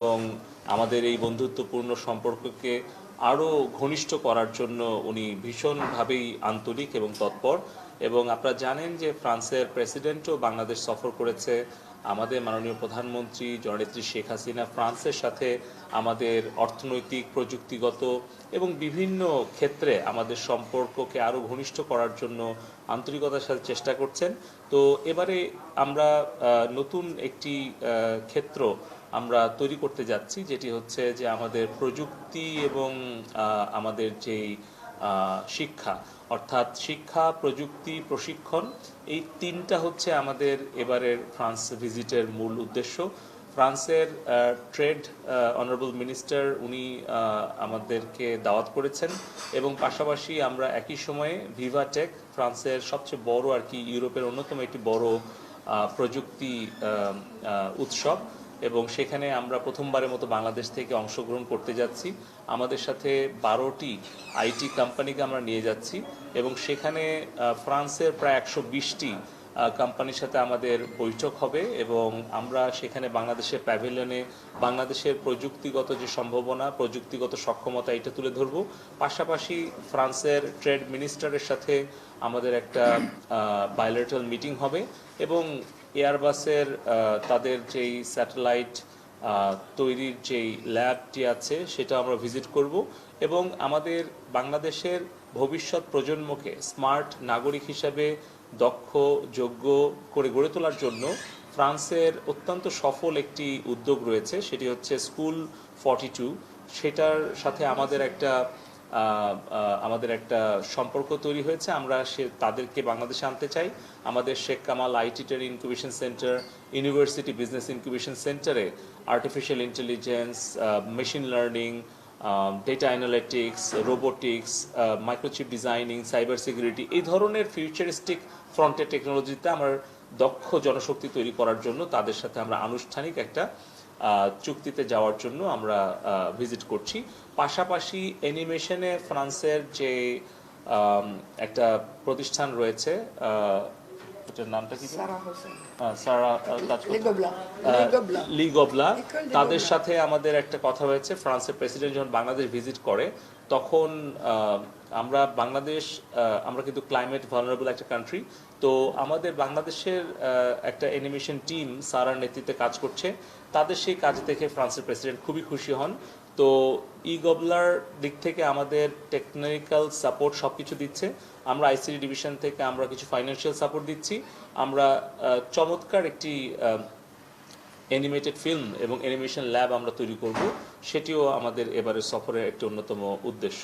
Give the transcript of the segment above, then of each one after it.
এবং আমাদের এই বন্ধুত্বপূর্ণ সম্পর্ককে আরও ঘনিষ্ঠ করার জন্য উনি ভীষণভাবেই আন্তরিক এবং তৎপর। এবং আপনারা জানেন যে ফ্রান্সের প্রেসিডেন্টও বাংলাদেশ সফর করেছে আমাদের মাননীয় প্রধানমন্ত্রী জননেত্রী শেখ হাসিনা ফ্রান্সের সাথে আমাদের অর্থনৈতিক, প্রযুক্তিগত এবং বিভিন্ন ক্ষেত্রে আমাদের সম্পর্ককে আরও ঘনিষ্ঠ করার জন্য আন্তরিকতার সাথে চেষ্টা করছেন। তো এবারে আমরা নতুন একটি ক্ষেত্র আমরা তৈরি করতে যাচ্ছি, যেটি হচ্ছে যে আমাদের প্রযুক্তি এবং আমাদের যেই শিক্ষা। অর্থাৎ শিক্ষা, প্রযুক্তি, প্রশিক্ষণ, এই তিনটা হচ্ছে আমাদের এবারের ফ্রান্স ভিজিটের মূল উদ্দেশ্য। ফ্রান্সের ট্রেড অনারেবল মিনিস্টার উনি আমাদেরকে দাওয়াত করেছেন এবং পাশাপাশি আমরা একই সময়ে ভিভাটেক ফ্রান্সের সবচেয়ে বড় আর কি, ইউরোপের অন্যতম একটি বড় প্রযুক্তি উৎসব এবং সেখানে আমরা প্রথমবারের মতো বাংলাদেশ থেকে অংশগ্রহণ করতে যাচ্ছি। আমাদের সাথে বারোটি আইটি কোম্পানিকে আমরা নিয়ে যাচ্ছি এবং সেখানে ফ্রান্সের প্রায় একশো বিশটি কোম্পানির সাথে আমাদের বৈঠক হবে এবং আমরা সেখানে বাংলাদেশের প্যাভিলিয়নে বাংলাদেশের প্রযুক্তিগত যে সম্ভাবনা, প্রযুক্তিগত সক্ষমতা, এটা তুলে ধরব। পাশাপাশি ফ্রান্সের ট্রেড মিনিস্টারের সাথে আমাদের একটা বায়োলেটারাল মিটিং হবে এবং এয়ারবাসের তাদের যেই স্যাটেলাইট তৈরির যেই ল্যাবটি আছে, সেটা আমরা ভিজিট করব এবং আমাদের বাংলাদেশের ভবিষ্যৎ প্রজন্মকে স্মার্ট নাগরিক হিসাবে দক্ষ, যোগ্য করে গড়ে তোলার জন্য ফ্রান্সের অত্যন্ত সফল একটি উদ্যোগ রয়েছে, সেটি হচ্ছে স্কুল ফর্টি টু সেটার সাথে আমাদের একটা আমাদের একটা সম্পর্ক তৈরি হয়েছে। আমরা সে তাদেরকে বাংলাদেশে আনতে চাই। আমাদের Sheikh Kamal IT trade incubation centre, university business incubation সেন্টারে artificial intelligence machine learning data analytics robotics microchip designing cyber security এই ধরনের ফিউচারিস্টিক ফ্রন্টের টেকনোলজিতে আমার দক্ষ জনশক্তি তৈরি করার জন্য তাদের সাথে আমরা আনুষ্ঠানিক একটা চুক্তিতে যাওয়ার জন্য আমরা ভিজিট করছি। পাশাপাশি অ্যানিমেশনে ফ্রান্সের যে একটা প্রতিষ্ঠান রয়েছে নামটা কি? সারা des তাদের সাথে আমাদের একটা কথা হয়েছে। ফ্রান্সের প্রেসিডেন্ট যখন বাংলাদেশ ভিজিট করে তখন আমরা বাংলাদেশ আমরা কিন্তু ক্লাইমেট ভালনারেবল একটা কান্ট্রি তো আমাদের বাংলাদেশের একটা অ্যানিমেশন টিম সারার নেতৃত্বে কাজ করছে। তাদের সেই কাজ দেখে ফ্রান্সের প্রেসিডেন্ট খুবই খুশি হন। তো ই গবলার দিক থেকে আমাদের টেকনিক্যাল সাপোর্ট সব কিছু দিচ্ছে। আমরা আইসিডি ডিভিশন থেকে আমরা কিছু ফাইন্যান্সিয়াল সাপোর্ট দিচ্ছি। আমরা চমৎকার একটি অ্যানিমেটেড ফিল্ম এবং অ্যানিমেশন ল্যাব আমরা তৈরি করব, সেটিও আমাদের এবারের সফরের একটি অন্যতম উদ্দেশ্য।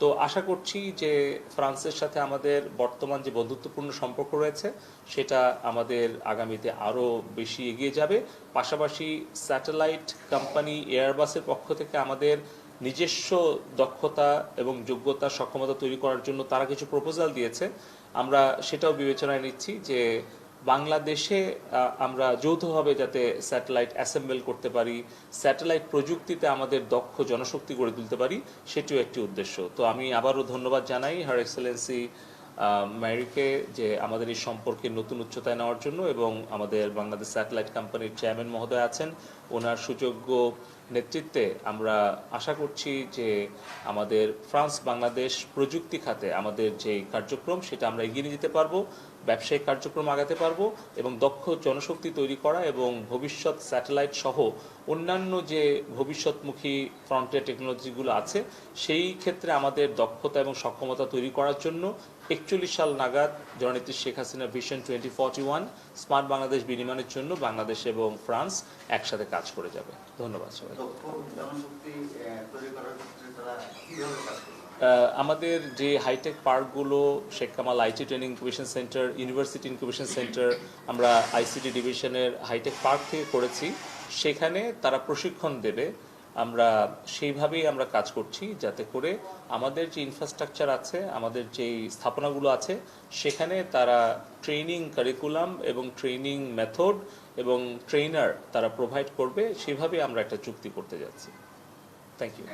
তো আশা করছি যে ফ্রান্সের সাথে আমাদের বর্তমান যে বন্ধুত্বপূর্ণ সম্পর্ক রয়েছে, সেটা আমাদের আগামীতে আরও বেশি এগিয়ে যাবে। পাশাপাশি স্যাটেলাইট কোম্পানি এয়ারবাসের পক্ষ থেকে আমাদের নিজস্ব দক্ষতা এবং যোগ্যতা, সক্ষমতা তৈরি করার জন্য তারা কিছু প্রপোজাল দিয়েছে। আমরা সেটাও বিবেচনায় নিচ্ছি যে বাংলাদেশে আমরা যৌথভাবে যাতে স্যাটেলাইট অ্যাসেম্বল করতে পারি, স্যাটেলাইট প্রযুক্তিতে আমাদের দক্ষ জনশক্তি গড়ে তুলতে পারি, সেটিও একটি উদ্দেশ্য। তো আমি আবারও ধন্যবাদ জানাই হার এক্সেলেন্সি ম্যারিকে যে আমাদের এই সম্পর্কে নতুন উচ্চতায় নেওয়ার জন্য এবং আমাদের বাংলাদেশ স্যাটেলাইট কোম্পানির চেয়ারম্যান মহোদয় আছেন। ওনার সুযোগ্য নেতৃত্বে আমরা আশা করছি যে আমাদের ফ্রান্স বাংলাদেশ প্রযুক্তি খাতে আমাদের যে কার্যক্রম, সেটা আমরা এগিয়ে নিয়ে যেতে পারব। ব্যবসায়িক কার্যক্রম আগাতে পারব এবং দক্ষ জনশক্তি তৈরি করা এবং ভবিষ্যৎ স্যাটেলাইট সহ অন্যান্য যে ভবিষ্যৎমুখী ফ্রন্টের টেকনোলজিগুলো আছে, সেই ক্ষেত্রে আমাদের দক্ষতা এবং সক্ষমতা তৈরি করার জন্য একচল্লিশ সাল নাগাদ জননেত্রী Sheikh Hasina vision twenty forty one smart Bangladesh বিনিময়ের জন্য বাংলাদেশ এবং ফ্রান্স একসাথে কাজ করে যাবে। ধন্যবাদ সবাই আমাদের যে হাইটেক পার্কগুলো Sheikh Kamal IT training incubation centre university incubation centre আমরা আইসিটি ডিভিশনের হাইটেক পার্ক থেকে করেছি, সেখানে তারা প্রশিক্ষণ দেবে। আমরা সেইভাবেই আমরা কাজ করছি, যাতে করে আমাদের যে ইনফ্রাস্ট্রাকচার আছে, আমাদের যেই স্থাপনাগুলো আছে, সেখানে তারা ট্রেনিং কারিকুলাম এবং ট্রেনিং মেথড এবং ট্রেনার তারা প্রোভাইড করবে সেভাবেই আমরা একটা চুক্তি করতে যাচ্ছি। Thank you